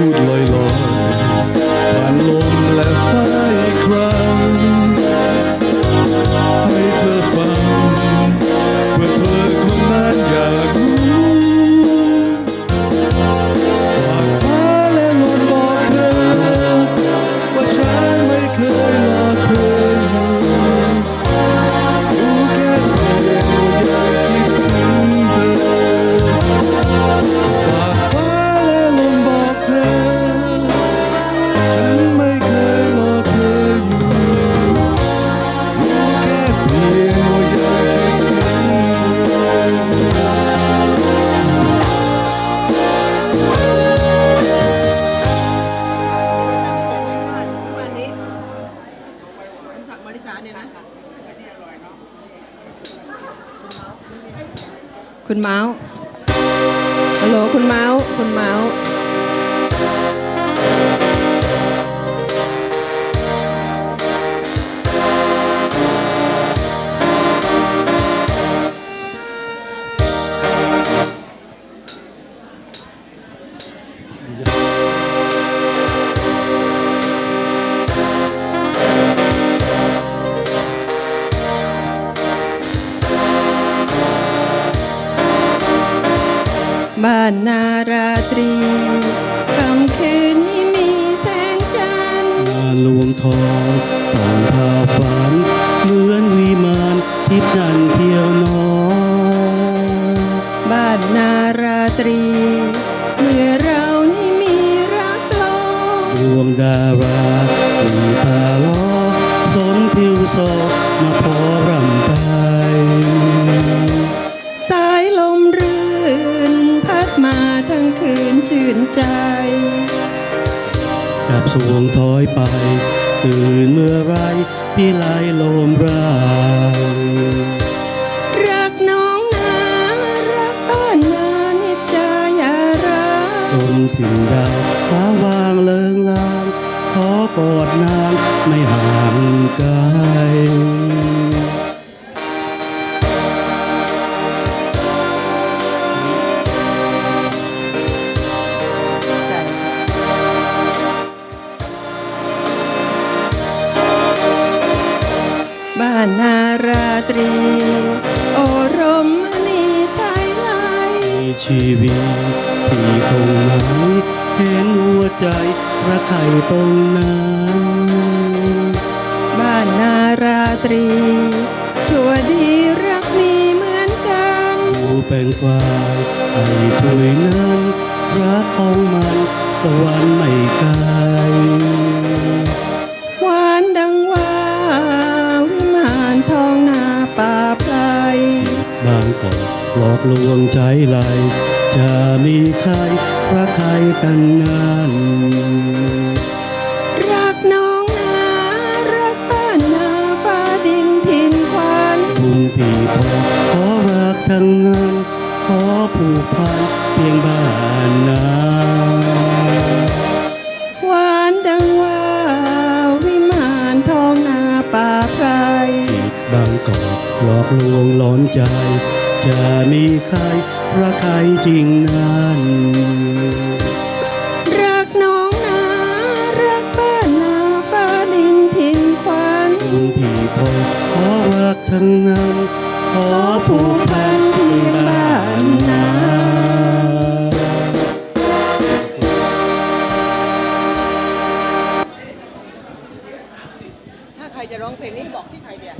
พูดลอยลอยๆผ่านลมและฟ้าอีกครั้ง คุณเมาส์ฮัลโหลคุณเมาส์คุณเมาส์ บ้านนาราตรีค่ำคืนนี้มีแสงจันทร์งานรวมทองต้องพาฝัน เหมือนวิมานทิพย์นันเที่ยวนอนบ้านนาราตรี เมื่อเรานี่มีรักลงดวงดารามีตาล้อสนผิวโซมาพ มาทั้งคืนชื่นใจกับสวงถอยไป ตื่นเมื่อไรที่ไหลลมรางรักน้องนารักบ้านนานิจจายาราจนสิ่งดาวฟ้าวางเลิงลางขอกอดนางไม่ห่างไกล บ้านนาราตรี โอรมมณีชายไหลมีชีวิตที่ตรงไหนเห็นหัวใจรักใครตรงนั้นบ้านนาราตรี ชั่วดีรักมีเหมือนกันผู้เป็นควายไอ้ถุยนั้นรักของมันสวรรค์ไม่ไกล อกลวงใจไหลจะมีใครรักใครกันนั้นรักน้องนารักบ้านนาฟ้าดินถิ่นควันทุ่งพี่พอขอรักทั้งนั้นขอผูกพันเพียงบ้านนาหวานดังว่าวิมานทองนาป่าไพรจิตบางกอกหลอกลวงหลอนใจ จะมีใครรักใครจริงนั้นรักน้องนารักบ้านนาฟ้าดินถิ่นควันคุณพี่พอขอรักทั้งนั้นขอผูกพันเพียง